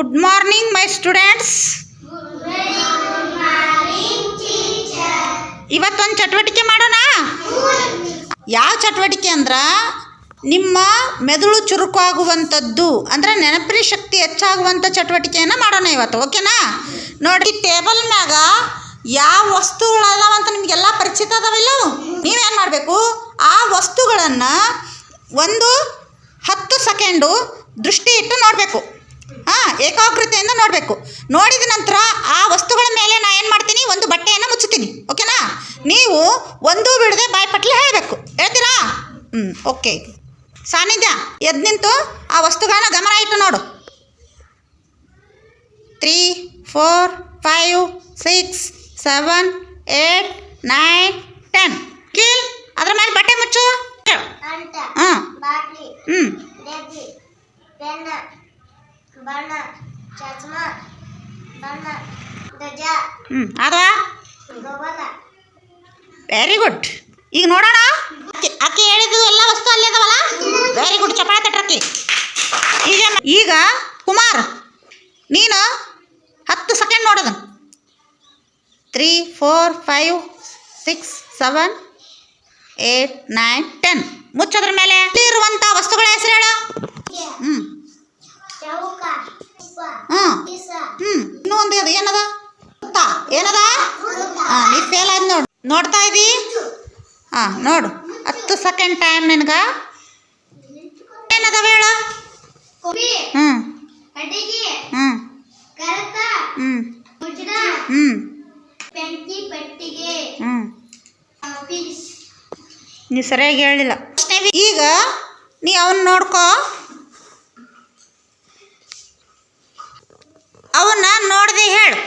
Good morning my students ಇವತ್ತೊಂದು ಚಟುವಟಿಕೆ ಮಾಡೋಣ? ಯಾವ ಚಟುವಟಿಕೆ ಅಂದ್ರೆ ನಿಮ್ಮ ಮೆದುಳು ಚುರುಕಾಗುವಂಥದ್ದು, ಅಂದರೆ ನೆನಪಿನ ಶಕ್ತಿ ಹೆಚ್ಚಾಗುವಂಥ ಚಟುವಟಿಕೆಯನ್ನು ಮಾಡೋಣ ಇವತ್ತು, ಓಕೆನಾ? ನೋಡಿ, ಟೇಬಲ್ ಮ್ಯಾಗ ಯಾವ ವಸ್ತುಗಳು ಅದಾವ ಅಂತ ನಿಮಗೆಲ್ಲ ಪರಿಚಿತ ಅದಾವಿಲ್ಲ? ನೀವೇನು ಮಾಡಬೇಕು? ಆ ವಸ್ತುಗಳನ್ನು ಒಂದು ಹತ್ತು ಸೆಕೆಂಡು ದೃಷ್ಟಿ ಇಟ್ಟು ನೋಡಬೇಕು. ಹಾಂ ಏಕಾಗ್ರತೆಯಿಂದ ನೋಡಬೇಕು. ನೋಡಿದ ನಂತರ ಆ ವಸ್ತುಗಳ ಮೇಲೆ ನಾ ಏನು ಮಾಡ್ತೀನಿ? ಒಂದು ಬಟ್ಟೆಯನ್ನು ಮುಚ್ಚುತ್ತೀನಿ. ಓಕೆನಾ? ನೀವು ಒಂದು ಬಿಡದೆ ಬಾಯ್ಪಟ್ಲೆ ಹೇಳಬೇಕು. ಹೇಳ್ತೀರಾ? ಹ್ಞೂ ಓಕೆ. ಸಾನ್ನಿಧ್ಯ ಎದ್ದು ನಿಂತು ಆ ವಸ್ತುಗಳನ್ನ ಗಮನ ಇಟ್ಟು ನೋಡು. Three four five six seven eight nine ten. ಕೀಲ್ ಅದ್ರ ಮೇಲೆ ಬಟ್ಟೆ ಮುಚ್ಚು. ಹಾಂ ಹ್ಞೂ ಬಣ್ಣ ಬಣ್ಣ ಧ್ವಜ ಹ್ಞೂ ಗೋಬಲ ವೆರಿ ಗುಡ್ ಈಗ ನೋಡೋಣ? ಅಕ್ಕಿ ಹೇಳಿದ್ದು ಎಲ್ಲ ವಸ್ತು ಅಲ್ಲಿ ಅದಾವಲ್ಲ ವೆರಿ ಗುಡ್ ಚಪಾತಿ ತಟ್ರಕ್ಕಿ ಈಗ ಈಗ ಕುಮಾರ್ ನೀನು ಹತ್ತು ಸೆಕೆಂಡ್ ನೋಡೋದು. Three four five six seven eight nine ten ಮುಚ್ಚೋದ್ರ ಮೇಲೆ. ಇರುವಂಥ ವಸ್ತುಗಳ ಹೆಸರು ಹೇಳು. ಹ್ಞೂ ಹಾಂ ನೀ ಫೇಲ್ ಆಯ್ತು ನೋಡು. ನೋಡ್ತಾ ಇದ್ದೀ ಹಾಂ ನೋಡು. ಹತ್ತು ಸೆಕೆಂಡ್ ಟೈಮ್ ನಿನಗೆ. ಏನದ ಹೇಳು? ಹ್ಞೂ ಹ್ಞೂ ಹ್ಞೂ ಹ್ಞೂ ಹ್ಞೂ ನೀ ಸರಿಯಾಗಿ ಹೇಳಿಲ್ಲ. ಈಗ ನೀ ಅವನ್ನ ನೋಡ್ಕೋ. ಅವನ್ನ ನೋಡ್ದೆ ಹೇಳು.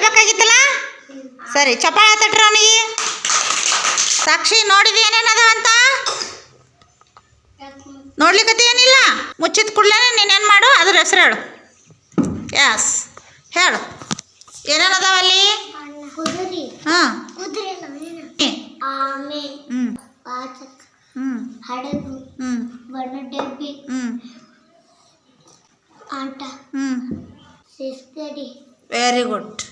ಹೇಳ್ಬೇಕಾಗಿತ್ತಲ್ಲ? ಸರಿ ಚಪಾಳ ತಟ್ರ ಅವನಿಗೆ ಸಾಕ್ಷಿ ನೋಡಿದಿ ಏನೇನದ ಅಂತ? ನೋಡ್ಲಿಕ್ಕೆ ಏನಿಲ್ಲ? ಮುಚ್ಚಿದ ಕೂಡಲೇ ನೀನೇನು ಮಾಡು? ಅದ್ರ ಹೆಸರು ಹೇಳು. ಎಸ್ ಹೇಳು. ಏನೇನದಾವಲ್ಲಿ ಹಾಂ. ಹ್ಞೂ ಹ್ಞೂ ಹಡಗು ಹ್ಞೂ ಬಣ್ಣ ಡಬ್ಬಿ ಹ್ಞೂ ಆಟ ಹ್ಞೂ ವೆರಿ ಗುಡ್